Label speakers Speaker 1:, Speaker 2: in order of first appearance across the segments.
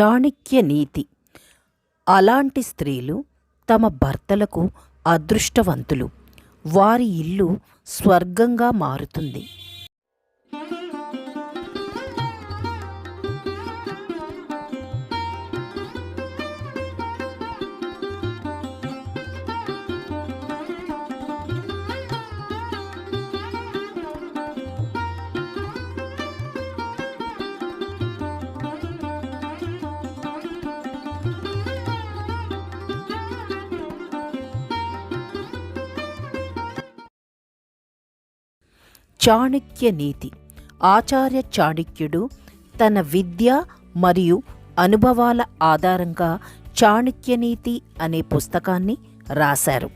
Speaker 1: చాణక్య నీతి. అలాంటి స్త్రీలు తమ భర్తలకు అదృష్టవంతులు. వారి ఇల్లు స్వర్గంగా మారుతుంది. చాణక్య నీతి. ఆచార్య చాణక్యుడు తన విద్య మరియు అనుభవాల ఆధారంగా చాణక్య నీతి అనే పుస్తకాన్ని రాశారు.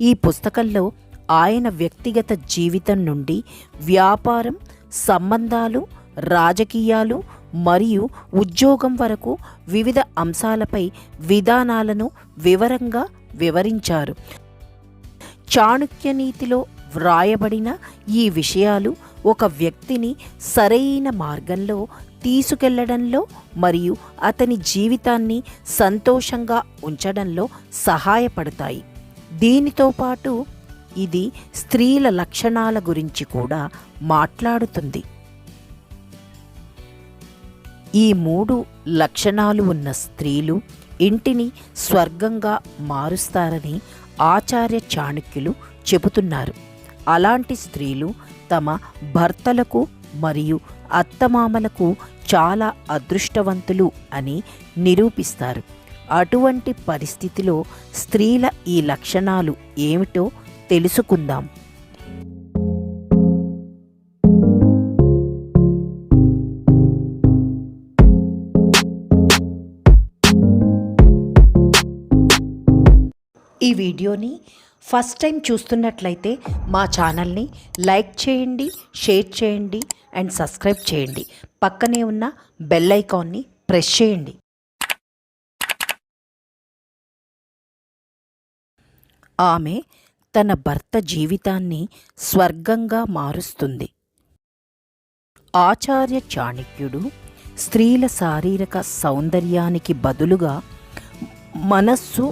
Speaker 1: ఈ పుస్తకంలో ఆయన వ్యక్తిగత జీవితం నుండి వ్యాపారం సంబంధాలు రాజకీయాలు మరియు ఉద్యోగం వరకు వివిధ అంశాలపై విధానాలను వివరంగా వివరించారు. చాణక్య నీతిలో వ్రాయబడిన ఈ విషయాలు ఒక వ్యక్తిని సరైన మార్గంలో తీసుకెళ్ళడంలో మరియు అతని జీవితాన్ని సంతోషంగా ఉంచడంలో సహాయపడతాయి. దీనితో పాటు ఇది స్త్రీల లక్షణాల గురించి కూడా మాట్లాడుతుంది. ఈ మూడు లక్షణాలు ఉన్న స్త్రీలు ఇంటిని స్వర్గంగా మారుస్తారని ఆచార్య చాణక్యులు చెబుతున్నారు. అలాంటి స్త్రీలు తమ భర్తలకు మరియు అత్తమామలకు చాలా అదృష్టవంతులు అని నిరూపిస్తారు. అటువంటి పరిస్థితిలో స్త్రీల ఈ లక్షణాలు ఏమిటో తెలుసుకుందాం. ఈ వీడియోని ఫస్ట్ టైం చూస్తున్నట్లయితే మా ఛానల్ని లైక్ చేయండి షేర్ చేయండి అండ్ సబ్స్క్రైబ్ చేయండి. పక్కనే ఉన్న బెల్ ఐకాన్ని ప్రెస్ చేయండి. ఆమె తన భర్త జీవితాన్ని స్వర్గంగా మారుస్తుంది. ఆచార్య చాణక్యుడు స్త్రీల శారీరక సౌందర్యానికి బదులుగా మనస్సు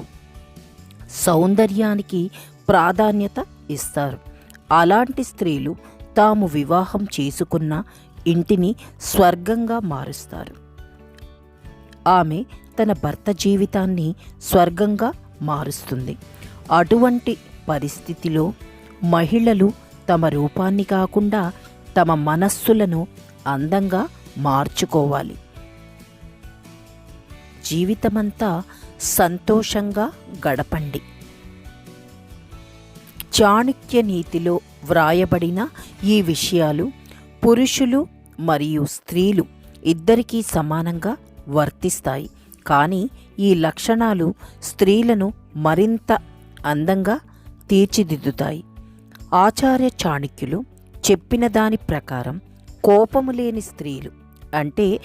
Speaker 1: సౌందర్యానికి ప్రాధాన్యత ఇస్తారు. అలాంటి స్త్రీలు తాము వివాహం చేసుకున్న ఇంటిని స్వర్గంగా మారుస్తారు. ఆమె తన భర్త జీవితాన్ని స్వర్గంగా మారుస్తుంది. అటువంటి పరిస్థితిలో మహిళలు తమ రూపాన్ని కాకుండా తమ మనస్సులను అందంగా మార్చుకోవాలి. జీవితమంతా సంతోషంగా గడపండి. చాణక్య నీతిలో వ్రాయబడిన ఈ విషయాలు పురుషులు మరియు స్త్రీలు ఇద్దరికీ సమానంగా వర్తిస్తాయి. కానీ ఈ లక్షణాలు స్త్రీలను మరింత అందంగా తీర్చిదిద్దుతాయి. ఆచార్య చాణక్యులు చెప్పిన దాని ప్రకారం కోపము లేని స్త్రీలు అంటే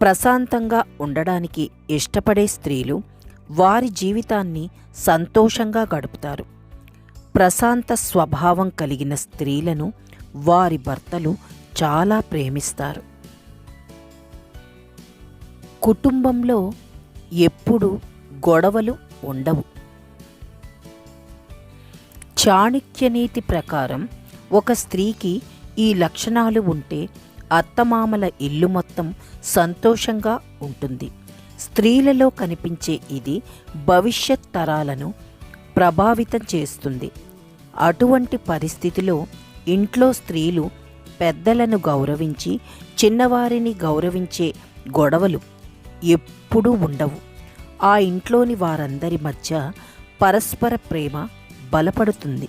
Speaker 1: ప్రశాంతంగా ఉండడానికి ఇష్టపడే స్త్రీలు వారి జీవితాన్ని సంతోషంగా గడుపుతారు. ప్రశాంత స్వభావం కలిగిన స్త్రీలను వారి భర్తలు చాలా ప్రేమిస్తారు. కుటుంబంలో ఎప్పుడు గొడవలు ఉండవు. చాణక్యనీతి ప్రకారం ఒక స్త్రీకి ఈ లక్షణాలు ఉంటే అత్తమామల ఇల్లు మొత్తం సంతోషంగా ఉంటుంది. స్త్రీలలో కనిపించే ఇది భవిష్యత్ తరాలను ప్రభావితం చేస్తుంది. అటువంటి పరిస్థితిలో ఇంట్లో స్త్రీలు పెద్దలను గౌరవించి చిన్నవారిని గౌరవించే గొడవలు ఎప్పుడూ ఉండవు. ఆ ఇంట్లోని వారందరి మధ్య పరస్పర ప్రేమ బలపడుతుంది.